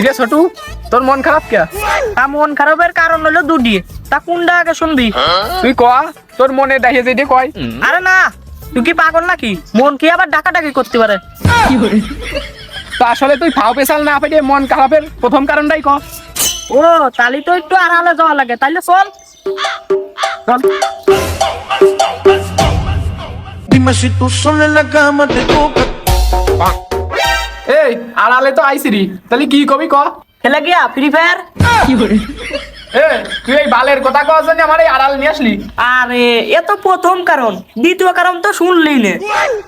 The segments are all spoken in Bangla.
কিরে ছোটু তোর মন খারাপ কে তা মন খারাপের কারণ হলো দুটি। তা কোনটা আগে শুনবি? তুই ক? তোর মনে যেটি কয়। আরে না তুই কি পাগল নাকি? মন কি আবার ডাকাডাকি করতে পারে? তো আসলে তুই ফাও পেশাল না পেয়ে মন খারাপের প্রথম কারণটাই ক। ও তাহলে তো একটু আড়ালে যাওয়া লাগে তাইলে চল। চল। Dime si tú sola en la cama te toca. এই আড়ালে তো আইসিরি তাহলে কি কবি ক? খেলে গিয়া ফ্রি ফায়ার এ তুই এই বালের কথা কওয়ার জন্য আমার এই আড়াল নিয়ে আসলি? আরে এ তো প্রথম কারণ। দ্বিতীয় কারণ তো শুনলি নে।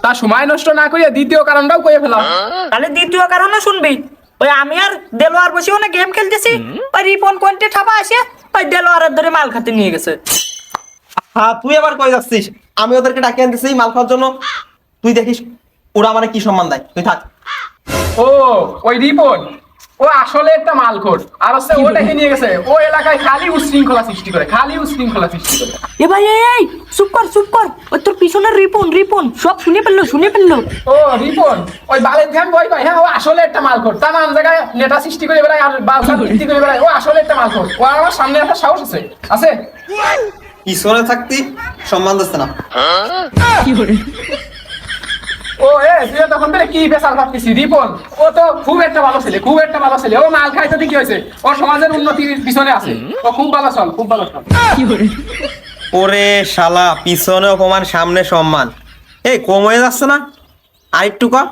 তা সময় নষ্ট না করিয়া দ্বিতীয় কারণটাও কয়ে ফেলাম তাহলে দ্বিতীয় কারণও শুনবি। ওই আমি আর দেলোয়ার বসে ওনে গেম খেলতেছি। ওই রিপন কোয়েন্টে ঠাপা আসে ওই দেলোয়ারের ধরে মাল খাতে নিয়ে গেছে। হ্যাঁ তুই আবার কই যাচ্ছিস? আমি ওদেরকে ডাকে আনতেছি মাল খাওয়ার জন্য। তুই দেখিস ওরা মানে কি সম্মান দেয়। তুই থাক। ও ওই রিপন। ও আসলে একটা মালখোর। আর হচ্ছে ও ডেকে নিয়ে গেছে ও এলাকায় খালি উশৃঙ্খলা সৃষ্টি করে খালি উশৃঙ্খলা সৃষ্টি করে। এ ভাই এই, এই চুপ কর চুপ কর। ওই তোর পিছনের রিপন রিপন সব শুনে ফেলল শুনে ফেলল। ও রিপন ওই বালের ধ্যান বই পাই হ্যাঁ ও আসলে একটা মালখোর। তার নাম জায়গায় নেতা সৃষ্টি করে বেড়ায় আর বালসাল সৃষ্টি করে বেড়ায়। ও আসলে একটা মালখোর। ও আমার সামনে একটা সাহস আছে? আছে? ঈশ্বরে থাকতি সম্মান দিচ্ছে না। ও এ তুই তখন ধরে কি বেসাল ভাবতেছি রিপন? ও তো খুব একটা ভালো ছেলে খুব একটা ভালো ছেলে। ও মাল খাইতে কি হয়েছে ও সমাজের উন্নতির পিছনে আছে। ও খুব ভালো চল খুব ভালো চল। ওরে শালা পিছনে অপমান সামনে সম্মান। এই কম হয়ে যাচ্ছে না? আর একটু কম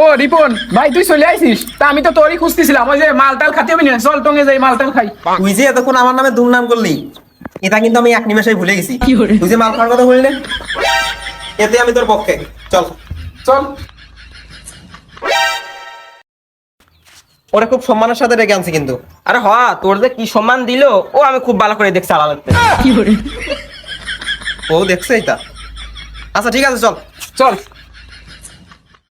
ও রিপন ভাই তুই চলে আইছিস? তা আমি তো তোরই খুঁজতেছিলাম ওই যে মালটাল খাতে হবে না? চল টঙ্গে যাই মালটাল খাই। তুই যে এতক্ষণ আমার নামে দুর্নাম করলি এটা কিন্তু আমি এক নিমেষে ভুলে গেছি। তুই যে মাল খাওয়ার কথা বললি এতে আমি তোর পক্ষে। চল। চল। ওরা খুব সম্মানের সাথে রেখে আনছে কিন্তু। আরে হ তোর যে কি সম্মান দিল ও আমি খুব ভালো করে দেখছি আলাদাতে ও দেখছে এটা। আচ্ছা ঠিক আছে চল। চল।